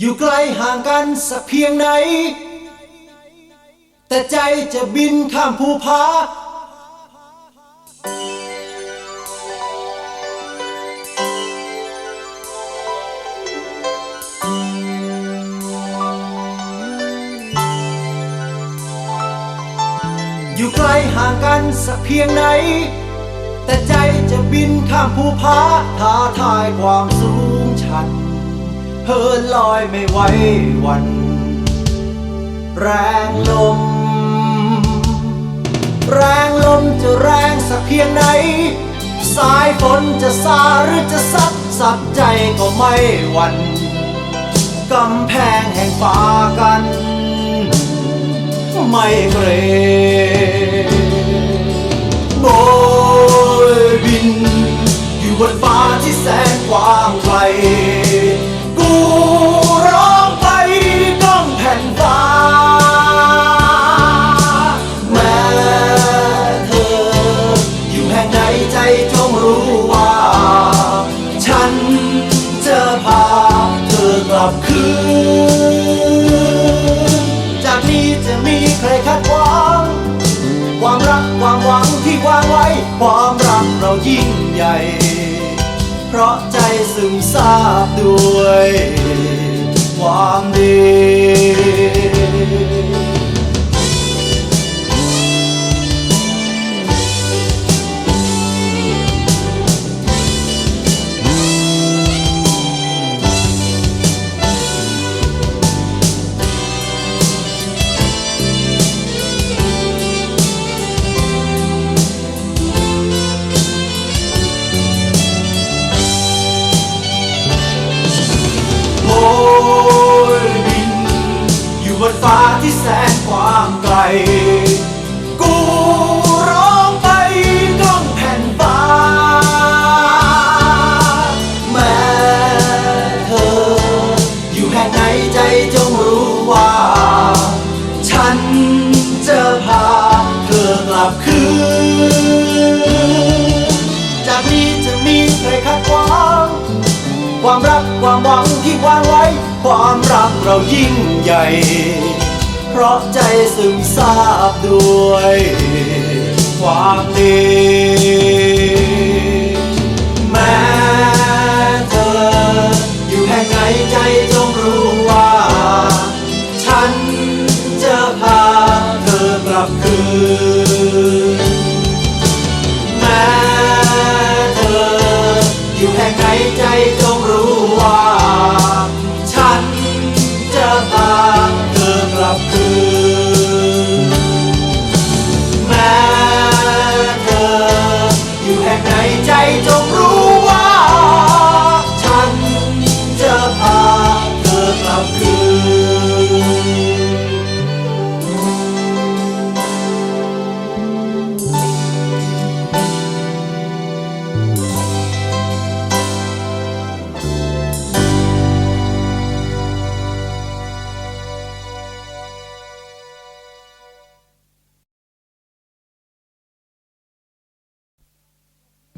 อยู่ไกลห่างกันสักเพียงไหน แต่ใจจะบินข้ามภูผาอยู่ไกลห่างกันสักเพียงไหน แต่ใจจะบินข้ามภูผาท้าทายควา เหินลอยไม่ไหววัน แรงลม แรงลมจะแรงสักเพียงไหน สายฝนจะซาหรือจะซัดสัดใจก็ไม่หวั่นกำแพงแห่งฟ้ากัน ไม่เกรงโบยบิน อยู่บนฟ้าที่แสน จจงรู้ว่า ฉันจะพาเธอกลับคืน จากนี้จะมีใครคาดหวัง ความรักความหวังที่วางไว้ ความรักเรายิ่งใหญ่ เพราะใจซึมซาบด้วย แสนกว้างไกล กูร้องไปก้องแผ่นฟ้า แม้เธอ อยู่แห่งไหนใจจงรู้ว่า ฉันจะพาเธอกลับคืน จากนี้จะมีใครคาดหวังความรักความหวังที่วางไว้ ความรักเรายิ่งใหญ่ ราะใจซึมซาบด้วย ความดีแม้เธออยู่แห่งไหนใจจงรู้